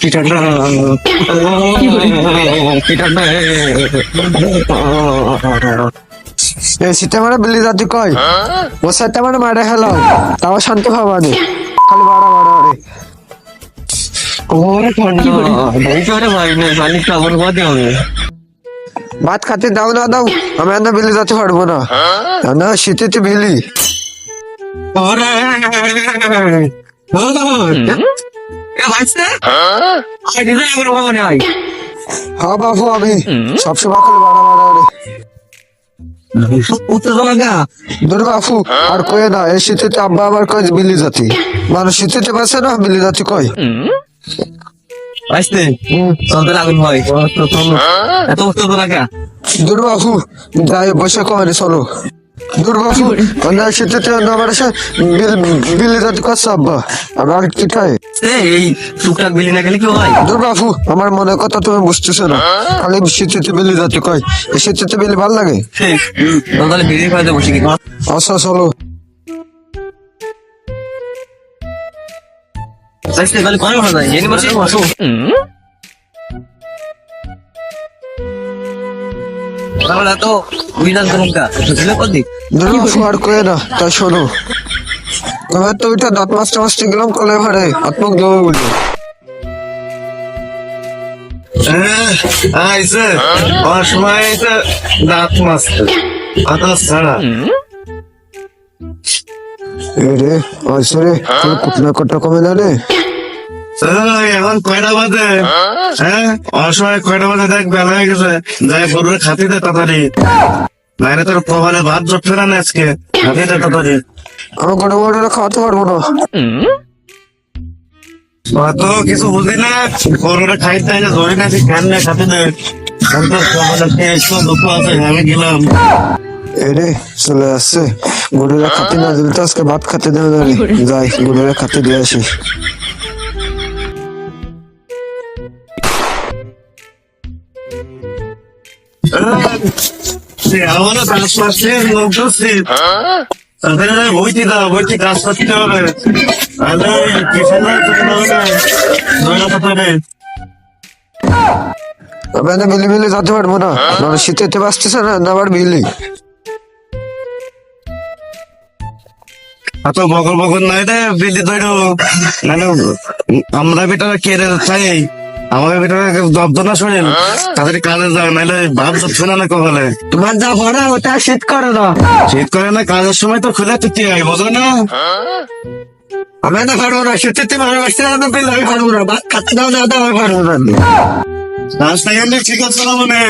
কি ঠান্ডা কি ঠান্ডা এই শীতে মানে বিল্লি জাতি কয় ও মানে মারে খেলাম তাও শান্তি পাবা নি খালি বাড়া বাড়া রে ওরে ঠান্ডা ভাই করে ভাই না পানি খাবার বাদে হবে ভাত খাতে দাও না দাও আমি আর না বিলি যেতে পারব না না শীতেতে বিলি ওরে আমার হ্যাঁ। বাবু আমি সবসময় খালি বাড়া বাড়া রে উত্তর লাগা। দূর বাপু আর কয়ে না এই শীতেতে আব্বা আবার কয় বিলি জাতি? মানুষ শীতেতে বাসে না বিলি জাতি কয়? ভাইছে চলতে লাগুন তো এত উত্তর লাগা। দূর বাপু যাই বসে রে চলো। দূর বাপু শীতেতে আমার বিলি জাতি করছে আব্বা? আমার কি খায় এই টুকটাক বিলি না গেলে কি হয়? দূর আমার কথা তুমি বুঝতেছো না। খালি শীতেতে বিলি জাতি কয় এই শীতেতে বিলি ভালো লাগে? তাহলে বিড়ি খাইতে বসে কি? আচ্ছা চলো। ভাইছে তাহলে কোন ভালো যায়? এনে বসে বসো। তাহলে তো উইনার করুনকা দিলে কত দিক দূর আর কয়ে না তাই শোনো। এবার তো ওইটা দাঁত মাছটা মাছতে গেলাম কলে ভাড়ে আত্মক দেবো বলি। আইসে আমার সময় এটা দাঁত মাছ। আদার ছাড়া। এই রে আইসে কুটনা কটা কমে না রে? এখন কয়টা বাজে? হ্যাঁ আমার সময় কয়টা বাজে? দেখ বেলা হয়ে গেছে। যাই গরুরে খাতি দে তাড়াতাড়ি। নাইলে তোর প্রবালে ভাত জপছে না আজকে? আমি গড়ে গড়ে খাওয়াতে পারব না অত কিছু বুঝি না গরুরে খাইতে ধরে না খান না খাতি দে এখন তোর প্রবালে খেয়ে এসো দুঃখ আছে আমি গেলাম। এই চলে আসছে। গরুরা খাতে না দিলে তো আজকে ভাত খাতে দেবে না যাই গরুরা খাতে দিয়ে আসি। আমারও কাজ পাচ্ছে লোক ধরছি তাদের বইতে দাও বইতে কাজ করতে হবে। তাহলে আমি না মিলি মিলি যেতে পারব না। শীতেতে বাঁচতেছে না না আবার মিলি এত বকর বকর নাই রে মানে আমরা বেটারা কেড়ে চাই আমাকে ভিতরে জব্দ না শোনেন। তাদের কাজে যাও নাহলে ভাব যাচ্ছে না কখলে তোমার যা ভরা ওটা শীত করে না শীত করে না কাজের সময় তো খুলে তুই হয় বোঝো না? আমি না পারব না শীতেতে ভালোবাসতে না পেলে আমি পারব না ভাত খাতে দাও না দাও আমি পারব না রাস্তায় ঠিক আছে না মানে?